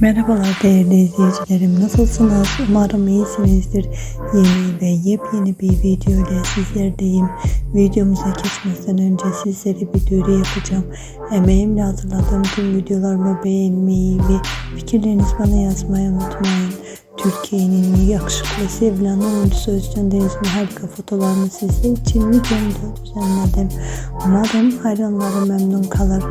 Merhabalar değerli izleyicilerim. Nasılsınız? Umarım iyisinizdir. Yeni ve yepyeni bir video ile sizlerdeyim videomuza geçmeden önce sizlere bir duyuru yapacağım. Emeğimle hazırladığım tüm videolarımı beğenmeyi ve fikirlerinizi bana yazmayı unutmayın Türkiye'nin yakışıklı sevilen oyuncusu Özcan Deniz'in harika fotolarını sizler için videomda düzenledim. Umarım hayranlarım memnun kalır.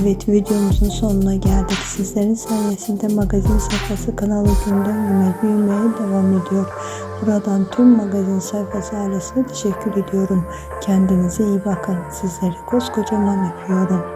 Evet videomuzun sonuna geldik. Sizlerin sayesinde magazin sayfası kanalı günden güne büyümeye devam ediyor. Buradan tüm magazin sayfası ailesine teşekkür ediyorum. Kendinize iyi bakın. Sizleri koskocaman öpüyorum.